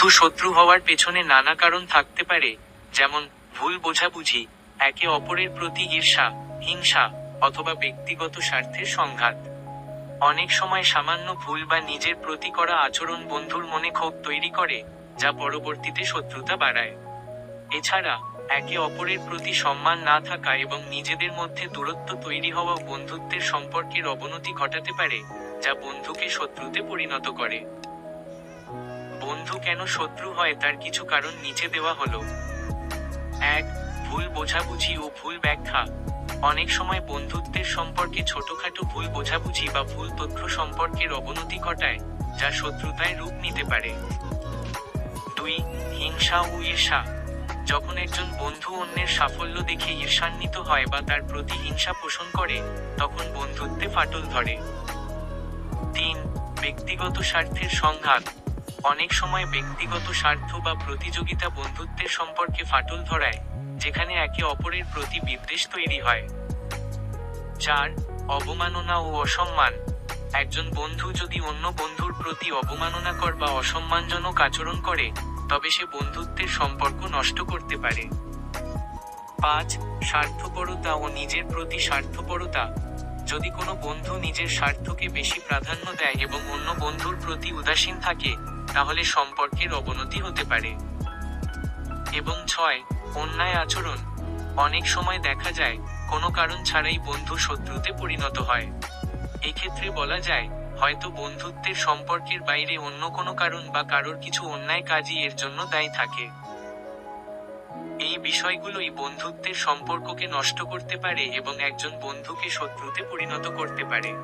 বন্ধু শত্রু হওয়ার পেছনে নানা কারণ থাকতে পারে, যেমন ভুল বোঝাবুঝি, একে অপরের প্রতি ঈর্ষা, হিংসা, অথবা ব্যক্তিগত স্বার্থের সংঘাত। অনেক সময় সামান্য ভুল বা নিজের প্রতি করা আচরণ বন্ধুর মনে ক্ষোভ তৈরি করে, যা পরবর্তীতে শত্রুতা বাড়ায়। এছাড়া, একে অপরের প্রতি সম্মান না থাকা এবং নিজেদের মধ্যে দূরত্ব তৈরি হওয়া বন্ধুত্বের সম্পর্কের অবনতি ঘটাতে পারে, যা বন্ধুকে শত্রুতে পরিণত করে। বন্ধু কেন শত্রু হয় তার কিছু কারণ নিচে দেওয়া হলো। এক, ভুল বোঝাবুঝি ও ভুল ব্যাখ্যা। অনেক সময় বন্ধুত্বের সম্পর্কে ছোটখাটো ভুল বোঝাবুঝি বা ভুল তথ্য সম্পর্কের অবনতি ঘটায়, যা শত্রুতায় রূপ নিতে পারে। দুই, হিংসা ও ঈর্ষা। যখন একজন বন্ধু অন্যের সাফল্য দেখে ঈর্ষান্বিত হয় বা তার প্রতি হিংসা পোষণ করে, তখন বন্ধুত্বে ফাটল ধরে। তিন, ব্যক্তিগত স্বার্থের সংঘাত। অনেক সময় ব্যক্তিগত স্বার্থ বা প্রতিযোগিতা বন্ধুত্বের সম্পর্কে ফাটল ধরায়, যেখানে একে অপরের প্রতি বিদ্বেষ তৈরি হয়। চার, অবমাননা ও অসম্মান। একজন বন্ধু যদি অন্য বন্ধুর প্রতি অবমাননাকর বা অসম্মানজনক আচরণ করে, তবে সে বন্ধুত্বের সম্পর্ক নষ্ট করতে পারে। পাঁচ, স্বার্থপরতা ও নিজের প্রতি স্বার্থপরতা। যদি কোনো বন্ধু নিজের স্বার্থকে বেশি প্রাধান্য দেয় এবং অন্য বন্ধুর প্রতি উদাসীন থাকে তাহলে সম্পর্কের অবনতি হতে পারে। এবং ছয়, অন্যায় আচরণ। অনেক সময় দেখা যায়, কোনো কারণ ছাড়াই বন্ধু শত্রুতে পরিণত হয়। এক্ষেত্রে বলা যায়, হয়তো বন্ধুত্বের সম্পর্কের বাইরে অন্য কোনো কারণ বা কারোর কিছু অন্যায় কাজই এর জন্য দায়ী থাকে। এই বিষয়গুলোই বন্ধুত্বের সম্পর্ককে নষ্ট করতে পারে এবং একজন বন্ধুকে শত্রুতে পরিণত করতে পারে।